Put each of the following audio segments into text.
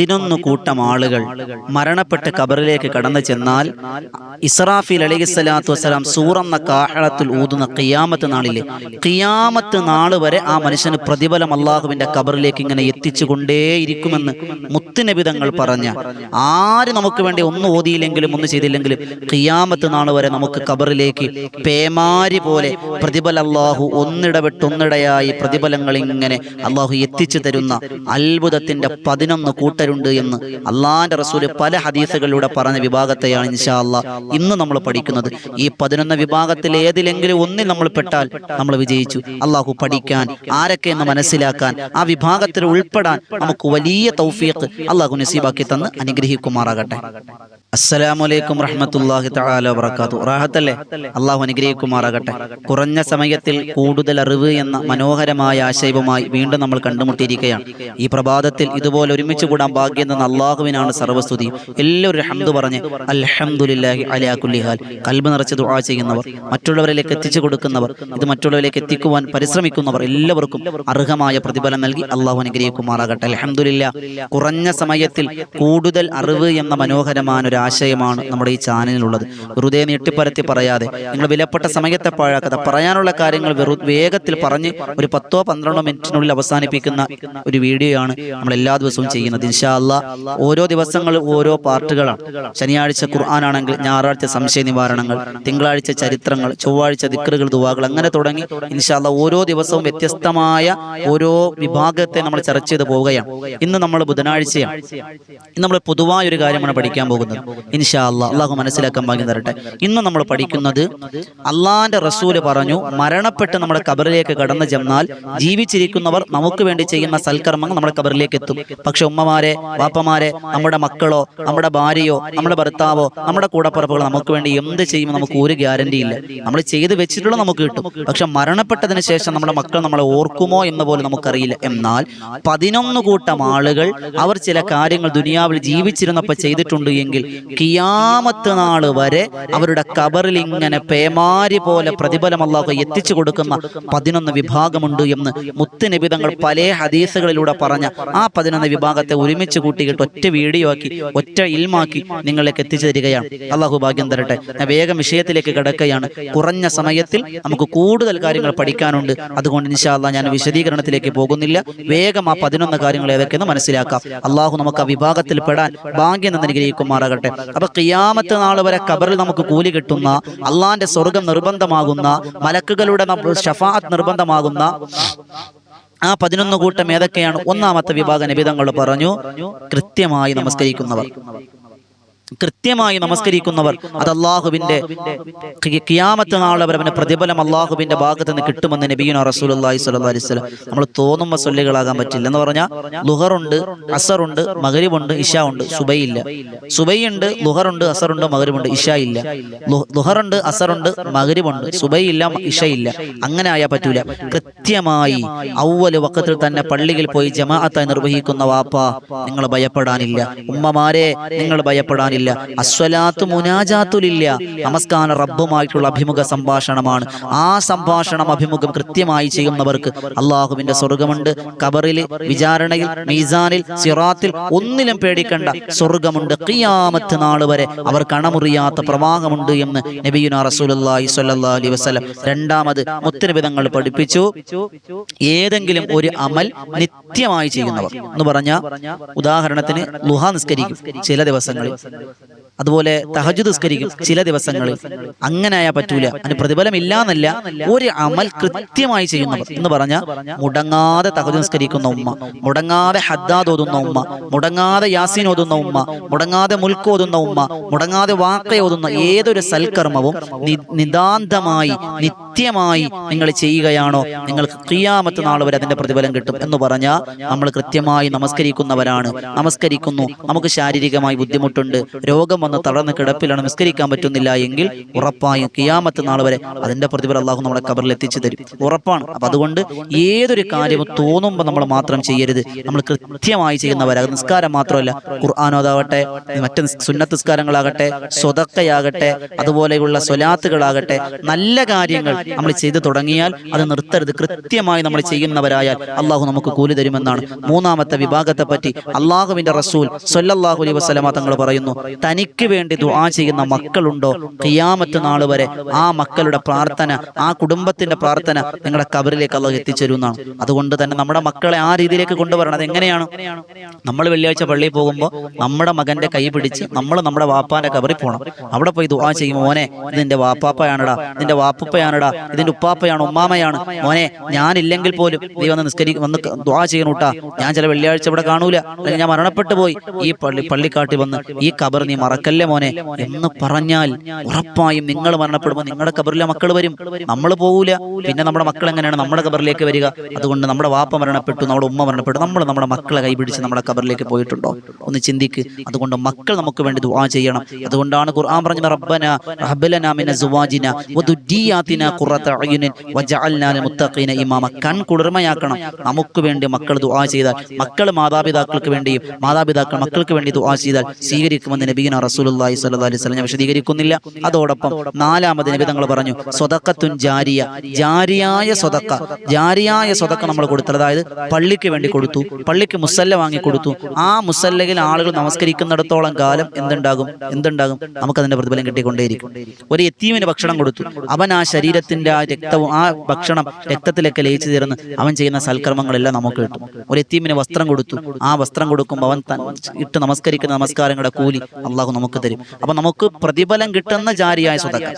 പതിനൊന്ന് കൂട്ടം ആളുകൾ മരണപ്പെട്ട് കബറിലേക്ക് കടന്നു ചെന്നാൽ ഇസ്രാഫിൽ അലൈഹി സ്വലാത്തു വസ്സലാം സൂറന്ന കാഹളത്തിൽ ഊതുന്ന കിയാമത്ത് നാളിലെ കിയാമത്ത് നാൾ വരെ ആ മനുഷ്യന് പ്രതിഫലം അള്ളാഹുവിന്റെ കബറിലേക്ക് ഇങ്ങനെ എത്തിച്ചു കൊണ്ടേയിരിക്കുമെന്ന് മുത്തുനബിതങ്ങൾ പറഞ്ഞ. ആര് നമുക്ക് വേണ്ടി ഒന്നും ഓതിയില്ലെങ്കിലും ഒന്നും ചെയ്തില്ലെങ്കിലും കിയാമത്ത് നാൾ വരെ നമുക്ക് കബറിലേക്ക് പേമാരി പോലെ പ്രതിഫല അള്ളാഹു ഒന്നിടവിട്ടൊന്നിടയായി പ്രതിഫലങ്ങൾ ഇങ്ങനെ അള്ളാഹു എത്തിച്ചു തരുന്ന അത്ഭുതത്തിന്റെ പതിനൊന്ന് കൂട്ടരുണ്ട് എന്ന് അള്ളാന്റെ റസൂൽ പല ഹദീസുകളിലൂടെ പറഞ്ഞ വിഭാഗത്തെയാണ് ഇൻഷാ ഇന്ന് നമ്മൾ പഠിക്കുന്നത്. ഈ പതിനൊന്ന് വിഭാഗത്തിൽ ഏതിലെങ്കിലും ഒന്നിൽ നമ്മൾ പെട്ടാൽ നമ്മൾ വിജയിച്ചു. അള്ളാഹു പഠിക്കാൻ ആരൊക്കെ എന്ന് മനസ്സിലാക്കാൻ ആ വിഭാഗത്തിൽ ഉൾപ്പെടാൻ നമുക്ക് വലിയ തൗഫീഖ് അള്ളാഹു നസീബാക്കി തന്ന് അനുഗ്രഹിക്കുമാറാകട്ടെ. അസ്സലാമലൈക്കും റഹ്മത്തുല്ലാഹി തആല വബറകാത്തു റാഹത്തല്ലേ? അള്ളാഹു അനുഗ്രഹിക്കുമാറാകട്ടെ. കുറഞ്ഞ സമയത്തിൽ കൂടുതൽ അറിവ് എന്ന മനോഹരമായ ആശയവുമായി വീണ്ടും നമ്മൾ കണ്ടുമുട്ടിയിരിക്കുകയാണ്. ഈ പ്രഭാതത്തിൽ ഇതുപോലെ ഒരുമിച്ച് കൂടാൻ ഭാഗ്യം തന്ന അള്ളാഹുവിനാണ് സർവസ്തുതി. എല്ലാവരും ഹംദ് പറഞ്ഞ് അൽഹംദുലില്ലാഹി അലാ കുല്ലി ഹാൽ. കൽബ് നിറച്ച് ദുആ ചെയ്യുന്നവർ മറ്റുള്ളവരിലേക്ക് എത്തിച്ചു കൊടുക്കുന്നവർ ഇത് മറ്റുള്ളവരിലേക്ക് എത്തിക്കുവാൻ പരിശ്രമിക്കുന്നവർ എല്ലാവർക്കും അർഹമായ പ്രതിഫലം നൽകി അള്ളാഹു അനുഗ്രഹിക്കുമാറാകട്ടെ. അൽഹംദുലില്ല കുറഞ്ഞ സമയത്തിൽ കൂടുതൽ അറിവ് എന്ന മനോഹരമായ ഒരു ആശയമാണ് നമ്മുടെ ഈ ചാനലിലുള്ളത്. വെറുതെ നീട്ടിപ്പരത്തി പറയാതെ നിങ്ങൾ വിലപ്പെട്ട സമയത്തെ പാഴാക്കാതെ പറയാനുള്ള കാര്യങ്ങൾ വെറു വേഗത്തിൽ പറഞ്ഞ് ഒരു പത്തോ പന്ത്രണ്ടോ മിനിറ്റിനുള്ളിൽ അവസാനിപ്പിക്കുന്ന ഒരു വീഡിയോയാണ് ആണ് നമ്മൾ എല്ലാ ദിവസവും ചെയ്യുന്നത്. ഇൻഷാ അല്ലാ ഓരോ ദിവസങ്ങൾ ഓരോ പാർട്ടുകളാണ്. ശനിയാഴ്ച ഖുർആാനാണെങ്കിൽ ആണെങ്കിൽ ഞായറാഴ്ച സംശയ നിവാരണങ്ങൾ തിങ്കളാഴ്ച ചരിത്രങ്ങൾ ചൊവ്വാഴ്ച ദിക്കറുകൾ ദുവാകൾ അങ്ങനെ തുടങ്ങി. ഇൻഷാല്ല ഓരോ ദിവസവും വ്യത്യസ്തമായ ഓരോ വിഭാഗത്തെ നമ്മൾ ചർച്ച ചെയ്ത് പോവുകയാണ്. ഇന്ന് നമ്മൾ ബുധനാഴ്ചയാണ്. ഇന്ന് നമ്മൾ പൊതുവായ ഒരു കാര്യമാണ് പഠിക്കാൻ പോകുന്നത്. ഇൻഷാ അല്ല അള്ളാഹു മനസ്സിലാക്കാൻ ഭാഗ്യം തരട്ടെ. ഇന്ന് നമ്മൾ പഠിക്കുന്നത് അള്ളാന്റെ റസൂൽ പറഞ്ഞു മരണപ്പെട്ട് നമ്മുടെ കബറിലേക്ക് കടന്നു ചെന്നാൽ ജീവിച്ചിരിക്കുന്നവർ നമുക്ക് വേണ്ടി ചെയ്യുന്ന സൽക്കർമ്മങ്ങൾ നമ്മുടെ കബറിലേക്ക് എത്തും. പക്ഷെ ഉമ്മമാരെ വാപ്പമാരെ നമ്മുടെ മക്കളോ നമ്മുടെ ഭാര്യയോ നമ്മുടെ ഭർത്താവോ നമ്മുടെ കൂടപ്പുറപ്പുകളോ നമുക്ക് വേണ്ടി എന്ത് ചെയ്യുമ്പോൾ നമുക്ക് ഒരു ഗ്യാരണ്ടി ഇല്ല. നമ്മൾ ചെയ്ത് വെച്ചിട്ടുള്ള നമുക്ക് കിട്ടും. പക്ഷെ മരണപ്പെട്ടതിന് ശേഷം നമ്മുടെ മക്കൾ നമ്മളെ ഓർക്കുമോ എന്ന് പോലും നമുക്കറിയില്ല. എന്നാൽ പതിനൊന്ന് കൂട്ടം ആളുകൾ അവർ ചില കാര്യങ്ങൾ ദുനിയാവിൽ ജീവിച്ചിരുന്നപ്പോൾ ചെയ്തിട്ടുണ്ട് എങ്കിൽ കിയാമത്ത് നാൾ വരെ അവരുടെ കബറിൽ ഇങ്ങനെ പേമാരി പോലെ പ്രതിഫലം അള്ളാഹു എത്തിച്ചു കൊടുക്കുന്ന പതിനൊന്ന് വിഭാഗമുണ്ട് എന്ന് മുത്തുനിബിതങ്ങൾ പല ഹദീസുകളിലൂടെ പറഞ്ഞ ആ പതിനൊന്ന് വിഭാഗത്തെ ഒരുമിച്ച് കൂട്ടിയിട്ട് ഒറ്റ വീഡിയോ ആക്കി ഒറ്റ ഇൽമാക്കി നിങ്ങളിലേക്ക് എത്തിച്ചു തരികയാണ് അള്ളാഹു ഭാഗ്യം തരട്ടെ. ഞാൻ വേഗം വിഷയത്തിലേക്ക് കിടക്കുകയാണ്. കുറഞ്ഞ സമയത്തിൽ നമുക്ക് കൂടുതൽ കാര്യങ്ങൾ പഠിക്കാനുണ്ട്. അതുകൊണ്ട് ഇൻഷാല്ല ഞാൻ വിശദീകരണത്തിലേക്ക് പോകുന്നില്ല. വേഗം ആ പതിനൊന്ന് കാര്യങ്ങൾ ഏതൊക്കെയെന്ന് മനസ്സിലാക്കാം. അള്ളാഹു നമുക്ക് ആ വിഭാഗത്തിൽ പെടാൻ ഭാഗ്യം എന്ന് അനുഗ്രഹിക്കുമാറാകട്ടെ. അപ്പൊ കിയാമത്ത് നാൾ വരെ കബറിൽ നമുക്ക് കൂലി കിട്ടുന്ന അള്ളാന്റെ സ്വർഗം നിർബന്ധമാകുന്ന മലക്കുകളുടെ ഷഫാത്ത് നിർബന്ധമാകുന്ന ആ പതിനൊന്ന് കൂട്ടം ഏതൊക്കെയാണ്? ഒന്നാമത്തെ വിഭാഗ നിബിതങ്ങൾ പറഞ്ഞു കൃത്യമായി നമസ്കരിക്കുന്നവർ. കൃത്യമായി നമസ്കരിക്കുന്നവർ അത് അള്ളാഹുവിന്റെ കിയാമത്ത് നാളെ വരെ അവന് പ്രതിഫലം അള്ളാഹുവിന്റെ ഭാഗത്ത് നിന്ന് കിട്ടുമെന്ന് നബീന റസൂലി സ്വലി സ്വലം നമ്മൾ തോന്നുമ്പോൾ സൊല്ലികളാകാൻ പറ്റില്ല എന്ന് പറഞ്ഞാൽ ലുഹറുണ്ട് അസറുണ്ട് മകരിവുണ്ട് ഇഷ ഉണ്ട് സുബൈയില്ല. സുബൈയുണ്ട് ലുഹറുണ്ട് അസറുണ്ട് മകരിവുണ്ട് ഇഷ ഇല്ല ലുഹറുണ്ട് അസറുണ്ട് മകരിവുണ്ട് സുബൈയില്ല ഇഷയില്ല. ഇല്ല അങ്ങനെ ആയാൽ പറ്റൂല. കൃത്യമായി ഔവൽ വക്കത്തിൽ തന്നെ പള്ളിയിൽ പോയി ജമാഅത്തായി നിർവഹിക്കുന്ന വാപ്പ നിങ്ങൾ ഭയപ്പെടാനില്ല. ഉമ്മമാരെ നിങ്ങൾ ഭയപ്പെടാനില്ല. അസ്വലാത്തു മുനാജാത്തുലില്ല. നമസ്കാര റബ്ബുമായിട്ടുള്ള അഭിമുഖ സംഭാഷണമാണ്. ആ സംഭാഷണം അഭിമുഖം കൃത്യമായി ചെയ്യുന്നവർക്ക് അള്ളാഹുവിന്റെ സ്വർഗമുണ്ട്. കബറിൽ വിചാരണയിൽ മീസാനിൽ സിറാത്തിൽ ഒന്നിലും പേടിക്കേണ്ട. സ്വർഗമുണ്ട്. ഖിയാമത്ത് നാൾ വരെ അവർ കണമുറിയാത്ത പ്രവാഹമുണ്ട് എന്ന് നബിയുന റസൂലി സ്വല്ലല്ലാഹി വസ്ലം രണ്ടാമത് മുത്തരവിധങ്ങൾ പഠിപ്പിച്ചു. ഏതെങ്കിലും ഒരു അമൽ നിത്യമായി ചെയ്യുന്നവർ എന്ന് പറഞ്ഞ ഉദാഹരണത്തിന് ലുഹ നിസ്കരിക്കും ചില ദിവസങ്ങളിൽ. അതുപോലെ തഹജു നിസ്കരിക്കും ചില ദിവസങ്ങളിൽ. അങ്ങനെ ആയാൽ പറ്റൂല. അതിന് പ്രതിഫലം ഇല്ലാന്നല്ല ഒരു അമൽ കൃത്യമായി ചെയ്യുന്നവർ എന്ന് പറഞ്ഞ മുടങ്ങാതെ തഹജു നിസ്കരിക്കുന്ന ഉമ്മ. മുടങ്ങാതെ ഹദ്ദാദ് ഓതുന്ന ഉമ്മ. മുടങ്ങാതെ യാസീൻ ഓതുന്ന ഉമ്മ. മുടങ്ങാതെ മുൽക്ക് ഓതുന്ന ഉമ്മ. മുടങ്ങാതെ വാക്ക ഓതുന്ന ഏതൊരു സൽക്കർമ്മവും നിദാന്തമായി നിതാന്തമായി നിത്യമായി നിങ്ങൾ ചെയ്യുകയാണോ? നിങ്ങൾക്ക് ക്രിയാമത്ത് നാൾ വരെ അതിന്റെ പ്രതിഫലം കിട്ടും എന്ന് പറഞ്ഞാൽ നമ്മൾ കൃത്യമായി നമസ്കരിക്കുന്നവരാണ്. നമസ്കരിക്കുന്നു. നമുക്ക് ശാരീരികമായി ബുദ്ധിമുട്ടുണ്ട്. രോഗം വന്ന് തളർന്ന് കിടപ്പിലാണ് നിസ്കരിക്കാൻ പറ്റുന്നില്ല എങ്കിൽ ഉറപ്പായും കിയാമത്ത് നാൾ വരെ അതിന്റെ പ്രതിഫലം അള്ളാഹു നമ്മളെ കബറിൽ എത്തിച്ചു തരും. ഉറപ്പാണ്. അപ്പൊ അതുകൊണ്ട് ഏതൊരു കാര്യവും തോന്നുമ്പോൾ നമ്മൾ മാത്രം ചെയ്യരുത്. നമ്മൾ കൃത്യമായി ചെയ്യുന്നവരാ. നിസ്കാരം മാത്രമല്ല. ഖുർആാനോതാവട്ടെ മറ്റ് സുന്നത്ത് നിസ്കാരങ്ങളാകട്ടെ സ്വതക്കയാകട്ടെ അതുപോലെയുള്ള സ്വലാത്തുകളാകട്ടെ നല്ല കാര്യങ്ങൾ നമ്മൾ ചെയ്തു തുടങ്ങിയാൽ അത് നിർത്തരുത്. കൃത്യമായി നമ്മൾ ചെയ്യുന്നവരായാൽ അള്ളാഹു നമുക്ക് കൂലി തരുമെന്നാണ്. മൂന്നാമത്തെ വിഭാഗത്തെ പറ്റി അള്ളാഹുവിന്റെ റസൂൽ സൊല്ലാഹു അലൈ വസ്ലമ തങ്ങൾ പറയുന്നു. തനിക്ക് വേണ്ടി ദുആ ചെയ്യുന്ന മക്കളുണ്ടോ? കിയാമത്ത് നാൾ വരെ ആ മക്കളുടെ പ്രാർത്ഥന ആ കുടുംബത്തിന്റെ പ്രാർത്ഥന നിങ്ങളുടെ കബറിലേക്ക് അള്ളാഹു എത്തിച്ചേരുന്നതാണ്. അതുകൊണ്ട് തന്നെ നമ്മുടെ മക്കളെ ആ രീതിയിലേക്ക് കൊണ്ടുവരണം. അത് എങ്ങനെയാണ്? നമ്മൾ വെള്ളിയാഴ്ച പള്ളിയിൽ പോകുമ്പോൾ നമ്മുടെ മകന്റെ കൈ പിടിച്ച് നമ്മൾ നമ്മുടെ വാപ്പാന്റെ കബറിൽ പോകണം അവിടെ പോയി ദുആ ചെയ്യും. മോനെ ഇതിന്റെ വാപ്പാപ്പയാണടാ ഇതിന്റെ വാപ്പപ്പയാണടാ ഇതിന്റെ ഉപ്പാപ്പയാണ് ഉമ്മാമയാണ്. മോനെ ഞാനില്ലെങ്കിൽ പോലും നീ വന്ന് നിസ്കരി വന്ന് ദുആ ചെയ്യണൂട്ടാ. ഞാൻ ചില വെള്ളിയാഴ്ച ഇവിടെ കാണൂല. അല്ലെങ്കിൽ ഞാൻ മരണപ്പെട്ടു പോയി. ഈ പള്ളി പള്ളിക്കാട്ടിൽ വന്ന് ഈ കബർ നീ മറക്കല്ലേ മോനെ? എന്ന് പറഞ്ഞാൽ ഉറപ്പായും നിങ്ങൾ മരണപ്പെടുമ്പോൾ നിങ്ങളുടെ ഖബറിലെ മക്കൾ വരും. നമ്മൾ പോകൂല പിന്നെ നമ്മുടെ മക്കൾ എങ്ങനെയാണ് നമ്മുടെ ഖബറിലേക്ക് വരിക? അതുകൊണ്ട് നമ്മുടെ വാപ്പ മരണപ്പെട്ടു നമ്മുടെ ഉമ്മ മരണപ്പെട്ടു നമ്മൾ നമ്മുടെ മക്കളെ കൈപിടിച്ച് നമ്മുടെ ഖബറിലേക്ക് പോയിട്ടുണ്ടോ? ഒന്ന് ചിന്തിക്ക്. അതുകൊണ്ട് മക്കൾ നമുക്ക് വേണ്ടി ദുആ ചെയ്യണം. അതുകൊണ്ടാണ് ഖുർആൻ പറഞ്ഞു റബ്ബന ഹബ്ലന മിന സുവാജിന വദുരിയാതിന ഖുറത അയുനിൻ വജഅൽനാ ലിൽമുത്തഖീന ഇമാമ. കൺ കുളിർമയാക്കണം. നമുക്ക് വേണ്ടി മക്കൾ ദുആ ചെയ്താൽ മക്കൾ മാതാപിതാക്കൾക്ക് വേണ്ടിയും മാതാപിതാക്കൾ മക്കൾക്ക് വേണ്ടി ദുആ ചെയ്താൽ സ്വീകരിക്കുമെന്ന് നബീന റസൂലുള്ളാഹി സ്വല്ലല്ലാഹി അലൈഹി വസല്ലം ഞാൻ വിശദീകരിക്കുന്നില്ല. അതോടൊപ്പം നാലാമത് നബി തങ്ങൾ പറഞ്ഞു സ്വതക്കത്തുൻ ജാരിയ. ജാരിയായ സ്വതക്ക ജാരിയായ സ്വതക്ക നമ്മൾ കൊടുത്തത് അതായത് പള്ളിക്ക് വേണ്ടി കൊടുത്തു പള്ളിക്ക് മുസല്ല വാങ്ങിക്കൊടുത്തു ആ മുസല്ലയിൽ ആളുകൾ നമസ്കരിക്കുന്നിടത്തോളം കാലം എന്തുണ്ടാകും? എന്തുണ്ടാകും? നമുക്കതിന്റെ പ്രതിഫലം കിട്ടിക്കൊണ്ടേയിരിക്കും. ഒരു എത്തീമിന് ഭക്ഷണം കൊടുത്തു. അവൻ ആ ശരീരത്തിന്റെ ആ രക്തവും ആ ഭക്ഷണം രക്തത്തിലൊക്കെ ലയിച്ചു തീർന്ന് അവൻ ചെയ്യുന്ന സൽക്കർമ്മങ്ങളെല്ലാം നമുക്ക് കിട്ടും. ഒരു എത്തീമിന് വസ്ത്രം കൊടുത്തു. ആ വസ്ത്രം കൊടുക്കുമ്പോൾ അവൻ ഇട്ട് നമസ്കരിക്കുന്ന നമസ്കാരങ്ങളുടെ കൂലി അള്ളാഹു നമുക്ക് തരും. അപ്പൊ നമുക്ക് പ്രതിഫലം കിട്ടുന്ന ജാരിയായ സ്വതക്ക.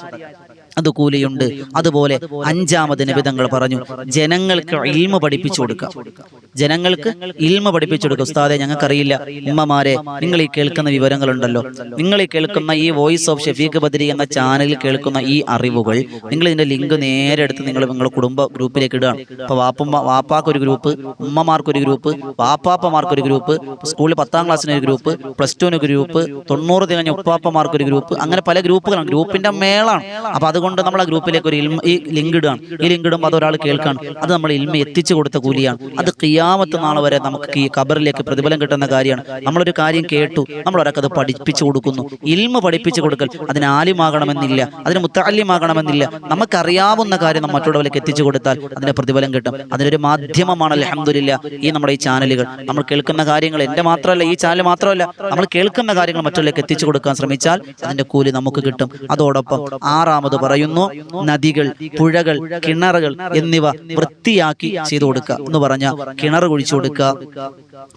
അത് കൂലിയുണ്ട്. അതുപോലെ അഞ്ചാമത് നിബിതങ്ങൾ പറഞ്ഞു. ജനങ്ങൾക്ക് ഇൽമ പഠിപ്പിച്ചു കൊടുക്കുക ജനങ്ങൾക്ക് ഇൽമ പഠിപ്പിച്ചു കൊടുക്കുക ഉസ്താദെ ഞങ്ങൾക്കറിയില്ല. ഉമ്മമാരെ നിങ്ങൾ ഈ കേൾക്കുന്ന വിവരങ്ങളുണ്ടല്ലോ. നിങ്ങൾ ഈ കേൾക്കുന്ന ഈ വോയിസ് ഓഫ് ഷെഫീഖ് ബദരി എന്ന ചാനലിൽ കേൾക്കുന്ന ഈ അറിവുകൾ നിങ്ങൾ ഇതിന്റെ ലിങ്ക് നേരെ എടുത്ത് നിങ്ങൾ നിങ്ങളുടെ കുടുംബ ഗ്രൂപ്പിലേക്ക് ഇടുകയാണ് അപ്പൊ വാപ്പമ്മ വാപ്പാക്കൊരു ഗ്രൂപ്പ് ഉമ്മമാർക്കൊരു ഗ്രൂപ്പ് വാപ്പാപ്പമാർക്കൊരു ഗ്രൂപ്പ് സ്കൂളിൽ പത്താം ക്ലാസ്സിന് ഒരു ഗ്രൂപ്പ് പ്ലസ് ടുവിന് ഒരു ഗ്രൂപ്പ് തൊണ്ണൂറ് തികഞ്ഞ ഉപ്പാപ്പമാർക്കൊരു ഗ്രൂപ്പ് അങ്ങനെ പല ഗ്രൂപ്പുകളാണ്. ഗ്രൂപ്പിന്റെ മേളാണ്. അപ്പൊ അതുകൊണ്ട് നമ്മൾ ആ ഗ്രൂപ്പിലേക്ക് ഒരു ഇൽമ ഈ ലിങ്ക് ഇടുകയാണ്. ഈ ലിങ്ക് ഇടുമ്പോൾ അത് ഒരാൾ കേൾക്കാണ് അത് നമ്മൾ ഇൽമ എത്തിച്ചു കൊടുത്ത കൂലിയാണ്. അത് കിയാമത്ത് നാളെ വരെ നമുക്ക് ഈ കബറിലേക്ക് പ്രതിഫലം കിട്ടുന്ന കാര്യമാണ്. നമ്മളൊരു കാര്യം കേട്ടു. നമ്മൾ ഒരാൾക്ക് അത് പഠിപ്പിച്ചു കൊടുക്കുന്നു. ഇൽമ പഠിപ്പിച്ചു കൊടുക്കൽ അതിന് ആലിമാകണമെന്നില്ല. അതിന് മുത്താലിമാകണമെന്നില്ല നമുക്കറിയാവുന്ന കാര്യം നമ്മൾ മറ്റുള്ളവരിലേക്ക് എത്തിച്ചു കൊടുത്താൽ അതിന്റെ പ്രതിഫലം കിട്ടും. അതിനൊരു മാധ്യമമാണ് അലഹമില്ല ഈ നമ്മുടെ ഈ ചാനലുകൾ. നമ്മൾ കേൾക്കുന്ന കാര്യങ്ങൾ എന്റെ മാത്രമല്ല ഈ ചാനൽ മാത്രമല്ല. നമ്മൾ കേൾക്കുന്ന കാര്യങ്ങൾ മറ്റുള്ളവരിലേക്ക് എത്തിച്ചു കൊടുക്കാൻ ശ്രമിച്ചാൽ അതിന്റെ കൂലി നമുക്ക് കിട്ടും. അതോടൊപ്പം ആറാമത് പറയുന്നു നദികൾ പുഴകൾ കിണറുകൾ എന്നിവ വൃത്തിയാക്കി ചെയ്തു കൊടുക്കുക എന്ന് പറഞ്ഞ കിണർ കുഴിച്ചു കൊടുക്കുക.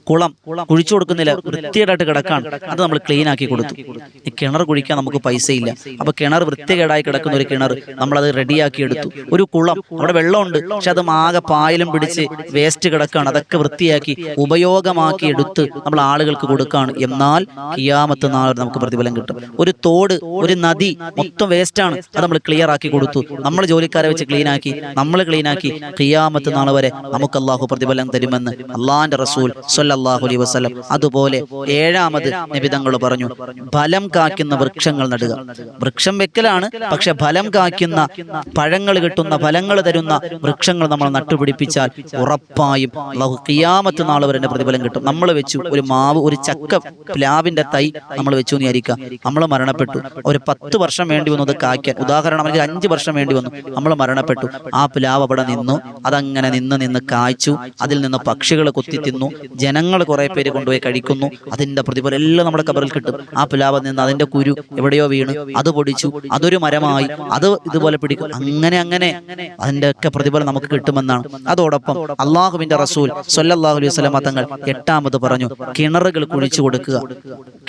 കുളം കുഴിച്ചു കൊടുക്കുന്നില്ല വൃത്തികേടായിട്ട് കിടക്കാൻ അത് നമ്മൾ ക്ലീൻ ആക്കി കൊടുത്തു. കിണർ കുഴിക്കാൻ നമുക്ക് പൈസ ഇല്ല അപ്പൊ കിണർ വൃത്തികേടായി കിടക്കുന്ന ഒരു കിണർ നമ്മൾ അത് റെഡിയാക്കി എടുത്തു. ഒരു കുളം അവിടെ വെള്ളമുണ്ട് പക്ഷെ അത് ആകെ പായലും പിടിച്ച് വേസ്റ്റ് കിടക്കാണ്. അതൊക്കെ വൃത്തിയാക്കി ഉപയോഗമാക്കി എടുത്ത് നമ്മൾ ആളുകൾക്ക് കൊടുക്കാണ്. എന്നാൽ കിയാമത്ത് നാളെ നമുക്ക് പ്രതിഫലം കിട്ടും. ഒരു തോട് ഒരു നദി മൊത്തം വേസ്റ്റ് ആണ്. അത് നമ്മൾ ക്ലിയർ ആക്കി കൊടുത്തു. നമ്മൾ ജോലിക്കാരെ വെച്ച് ക്ലീൻ ആക്കി നമ്മൾ ക്ലീൻ ആക്കി ഖിയാമത്ത് നാളെ വരെ നമുക്ക് അള്ളാഹു പ്രതിഫലം തരുമെന്ന് അള്ളാന്റെ റസൂൽ സൊല്ലാഹു അലൈഹി വസല്ലം അതുപോലെ ഏഴാമത് നിബിതങ്ങൾ പറഞ്ഞു. ഫലം കാക്കുന്ന വൃക്ഷങ്ങൾ നടുക. വൃക്ഷം വെക്കലാണ് പക്ഷെ ഫലം കാക്കുന്ന പഴങ്ങൾ കിട്ടുന്ന ഫലങ്ങൾ തരുന്ന വൃക്ഷങ്ങൾ നമ്മൾ നട്ടുപിടിപ്പിച്ചാൽ ഉറപ്പായും അള്ളാഹു ഖിയാമത്ത് നാൾ വരെ പ്രതിഫലം കിട്ടും. നമ്മൾ വെച്ചു ഒരു മാവ് ഒരു ചക്ക പ്ലാവിന്റെ തൈ നമ്മൾ വെച്ചു എന്ന് നമ്മൾ മരണപ്പെട്ടു. ഒരു പത്ത് വർഷം വേണ്ടി വന്നത് കായ്ക്കാൻ. ഉദാഹരണം അല്ലെങ്കിൽ അഞ്ച് വർഷം വേണ്ടി വന്നു. നമ്മൾ മരണപ്പെട്ടു. ആ പ്ലാവ് അവിടെ നിന്നു. അതങ്ങനെ നിന്ന് നിന്ന് കായ്ച്ചു. അതിൽ നിന്ന് പക്ഷികൾ കൊത്തി തിന്നു. ജനങ്ങൾ കുറെ പേര് കൊണ്ടുപോയി കഴിക്കുന്നു. അതിന്റെ പ്രതിഫലം എല്ലാം നമ്മുടെ കബറിൽ കിട്ടും. ആ പ്ലാവ് നിന്ന് അതിന്റെ കുരു എവിടെയോ വീണ്. അത് പൊടിച്ചു. അതൊരു മരമായി. അത് ഇതുപോലെ പിടിക്കും. അങ്ങനെ അങ്ങനെ. അതിന്റെ ഒക്കെ പ്രതിഫലം നമുക്ക് കിട്ടുമെന്നാണ്. അതോടൊപ്പം അള്ളാഹുവിന്റെ റസൂൽ സല്ലല്ലാഹു അലൈഹി വസല്ലമ തങ്ങൾ എട്ടാമത് പറഞ്ഞു. കിണറുകൾ കുഴിച്ചു കൊടുക്കുക.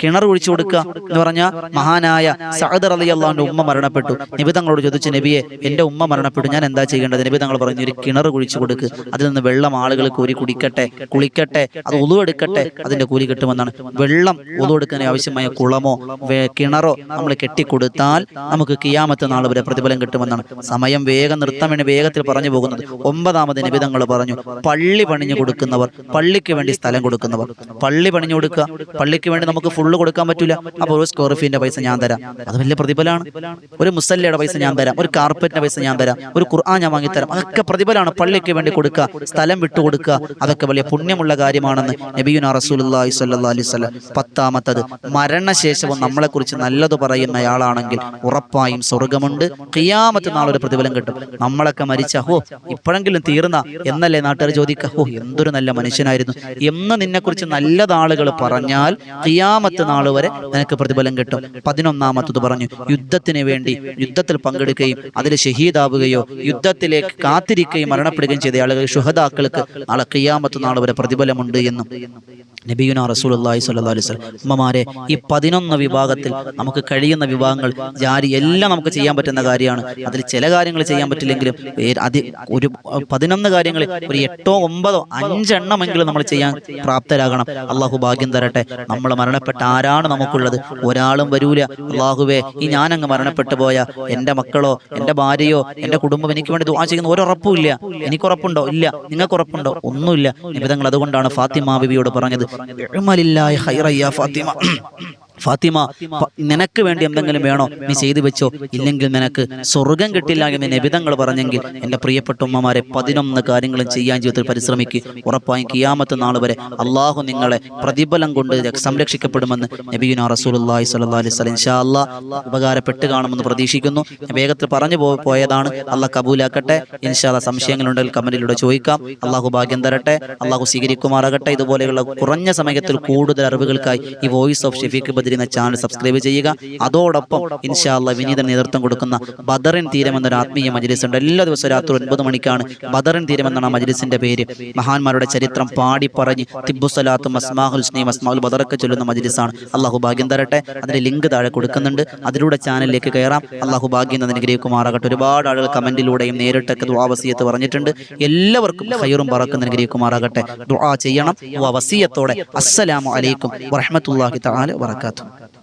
കിണർ കുഴിച്ചു കൊടുക്കുക എന്ന് പറഞ്ഞ മഹാനായ സഹദർ അലി അള്ളാഹുന്റെ ഉമ്മ മരണപ്പെട്ടു. നബി തങ്ങളോട് ചോദിച്ചു നബിയെ എന്റെ ഉമ്മ മരണപ്പെട്ടു. ഞാൻ എന്താ ചെയ്യേണ്ടത്? നബി തങ്ങൾ പറഞ്ഞു ഒരു കിണർ കുഴിച്ചു കൊടുക്ക്. അതിൽ നിന്ന് വെള്ളം ആളുകൾ കോരി കുടിക്കട്ടെ കുളിക്കട്ടെ. അത് ഉളുവെടുക്കട്ടെ അതിന്റെ കൂലി കിട്ടുമെന്നാണ്. വെള്ളം ഉളുവെടുക്കാൻ ആവശ്യമായ കുളമോ കിണറോ നമ്മൾ കെട്ടിക്കൊടുത്താൽ നമുക്ക് കിയാമത്ത് നാൾ വരെ പ്രതിഫലം കിട്ടുമെന്നാണ്. സമയം വേഗം നിർത്താൻ വേഗത്തിൽ പറഞ്ഞു പോകുന്നത്. ഒമ്പതാമത് നിബിതങ്ങൾ പറഞ്ഞു പള്ളി പണിഞ്ഞു കൊടുക്കുന്നവർ പള്ളിക്ക് വേണ്ടി സ്ഥലം കൊടുക്കുന്നവർ പള്ളി പണിഞ്ഞു കൊടുക്കുക. പള്ളിക്ക് വേണ്ടി നമുക്ക് ഫുള്ള് കൊടുക്കാൻ പറ്റില്ല അപ്പോൾ ഒരു സ്ക്വയർ ഫീറ്റിന്റെ പൈസ ഞാൻ തരാം. അത് വലിയ പ്രതിഫലമാണ്. ഒരു മുസല്ലയുടെ പൈസ ഞാൻ തരാം ഒരു കാർപ്പറ്റിന്റെ പൈസ ഞാൻ തരാം ഒരു ഖുർആൻ ഞാൻ വാങ്ങിത്തരാം അതൊക്കെ പ്രതിഫലമാണ് പള്ളിക്ക് വേണ്ടി കൊടുക്കുക സ്ഥലം വിട്ടു കൊടുക്കുക അതൊക്കെ വലിയ പുണ്യമുള്ള കാര്യമാണെന്ന് നബിയുന റസൂലുള്ളാഹി സ്വല്ലല്ലാഹി അലൈഹി വസല്ലം പത്താമത്തത്. മരണശേഷവും നമ്മളെക്കുറിച്ച് നല്ലത് പറയുന്ന പറയുന്നയാളാണെങ്കിൽ ഉറപ്പായും സ്വർഗമുണ്ട് ഖിയാമത്ത് നാളൊരു പ്രതിഫലം കിട്ടും. നമ്മളൊക്കെ മരിച്ച ഹോ ഇപ്പോഴെങ്കിലും തീർന്ന? എന്നല്ലേ നാട്ടുകാർ ചോദിക്കുക ഹോ എന്തൊരു നല്ല മനുഷ്യനായിരുന്നു. എന്ന് നിന്നെക്കുറിച്ച് നല്ലതാളുകൾ പറഞ്ഞാൽ ഖിയാമത്ത് നാൾ വരെ നിനക്ക് പ്രതിഫലം കിട്ടും. പതിനൊന്നാമത്തത് പറഞ്ഞു യുദ്ധത്തിന് വേണ്ടി യുദ്ധത്തിൽ പങ്കെടുക്കുകയും അതിൽ ഷഹീദാവുകയോ യുദ്ധത്തിലേക്ക് കാത്തിരിക്കുകയും മരണപ്പെടുകയും ചെയ്ത ആളുകൾ ഷുഹദാക്കൾക്ക് നാളെ ഖിയാമത്ത് നാൾ വരെ പ്രതിഫലമുണ്ട് എന്നും നബിയുന റസൂലുള്ളാഹി സ്വല്ലല്ലാഹു അലൈഹി വസല്ലം ഉമ്മമാരെ ഈ പതിനൊന്ന് വിഭാഗത്തിൽ നമുക്ക് കഴിയുന്ന വിഭാഗങ്ങൾ ജാരി എല്ലാം നമുക്ക് ചെയ്യാൻ പറ്റുന്ന കാര്യമാണ്. അതിൽ ചില കാര്യങ്ങൾ ചെയ്യാൻ പറ്റില്ലെങ്കിലും അതി ഒരു പതിനൊന്ന് കാര്യങ്ങൾ ഒരു എട്ടോ ഒമ്പതോ അഞ്ചെണ്ണമെങ്കിലും നമ്മൾ ചെയ്യാൻ പ്രാപ്തരാകണം. അള്ളാഹു ഭാഗ്യം തരട്ടെ. നമ്മൾ മരണപ്പെട്ട ആരാണ് നമുക്കുള്ളത്? ഒരാളും വരൂല. അള്ളാഹുവേ ഈ ഞാനങ്ങ് മരണപ്പെട്ടു പോയ എന്റെ മക്കളോ എന്റെ ഭാര്യയോ എന്റെ കുടുംബം എനിക്ക് വേണ്ടി ദുആ ചെയ്യുന്ന ഒരു ഇല്ല. എനിക്ക് ഉറപ്പുണ്ടോ? ഇല്ല. നിങ്ങൾക്ക് ഉറപ്പുണ്ടോ? ഒന്നുമില്ല. നിബിധങ്ങൾ അതുകൊണ്ടാണ് ഫാത്തിമ ബിബിയോട് പറഞ്ഞത്. "ഇഅ്മലില്ലാഹി ഖൈറൻ യാ ഫാത്തിമ. ഫാത്തിമ നിനക്ക് വേണ്ടി എന്തെങ്കിലും വേണോ? നീ ചെയ്തു വെച്ചോ? ഇല്ലെങ്കിൽ നിനക്ക് സ്വർഗം കിട്ടില്ല എന്ന് നബിതങ്ങൾ പറഞ്ഞെങ്കിൽ എന്റെ പ്രിയപ്പെട്ട ഉമ്മമാരെ പതിനൊന്ന് കാര്യങ്ങളും ചെയ്യാൻ ജീവിതത്തിൽ പരിശ്രമിക്കുക ഉറപ്പായും കിയാമത്ത് നാൾ വരെ അള്ളാഹു നിങ്ങളെ പ്രതിഫലം കൊണ്ട് സംരക്ഷിക്കപ്പെടുമെന്ന് നബിയുന റസൂലുള്ളാഹി സ്വല്ലല്ലാഹി അലൈഹി സ്വലം ഇൻഷാ അല്ലാ ഉപകാരപ്പെട്ട് കാണുമെന്ന് പ്രതീക്ഷിക്കുന്നു. വേഗത്തിൽ പറഞ്ഞു പോയതാണ്. അള്ളാഹ് കബൂലാക്കട്ടെ. ഇൻഷാ അല്ലാ സംശയങ്ങളുണ്ടെങ്കിൽ കമന്റിലൂടെ ചോദിക്കാം. അള്ളാഹു ഭാഗ്യം തരട്ടെ. അള്ളാഹു സ്വീകരിക്കുമാറാകട്ടെ. ഇതുപോലെയുള്ള കുറഞ്ഞ സമയത്തിൽ കൂടുതൽ അറിവുകൾക്കായി ഈ വോയിസ് ഓഫ് ഷെഫീഖ് ബദ്രി എന്ന ചാനൽ സബ്സ്ക്രൈബ് ചെയ്യുക. അതോടൊപ്പം ഇൻഷാല്ല വിനീത നേതൃത്വം കൊടുക്കുന്ന ബദറിൻ തീരം എന്നൊരു ആത്മീയ മജ്ലിസ് ഉണ്ട്. എല്ലാ ദിവസവും രാത്രി ഒൻപത് മണിക്കാണ് ബദറിൻ തീരം എന്നാണ് മജലിസിന്റെ പേര്. മഹാന്മാരുടെ ചരിത്രം പാടി പറഞ്ഞ് തിബുസലാത്തും അസ്മാഹുൽ സ്നീം അസ്മാഹുൽ ബദറൊക്കെ ചൊല്ലുന്ന മജ്ലിസാണ്. അള്ളാഹു ഭാഗ്യം തരട്ടെ. അതിന്റെ ലിങ്ക് താഴെ കൊടുക്കുന്നുണ്ട്. അതിലൂടെ ചാനലിലേക്ക് കയറാം. അള്ളാഹു ഭാഗ്യം അനുഗ്രഹിക്കുമാറാകട്ടെ. ഒരുപാട് ആളുകൾ കമന്റിലൂടെയും നേരിട്ടൊക്കെ ദുവാവസീയത്ത് പറഞ്ഞിട്ടുണ്ട്. എല്ലാവർക്കും ഹൈറും പറക്കുന്ന അനുഗ്രഹിക്കുമാറാകട്ടെ ദുആ ചെയ്യണം. വസീയത്തോടെ. അസ്സലാമു അലൈക്കും വറഹ്മത്തുള്ളാഹി തആല വബറകാതുഹു tá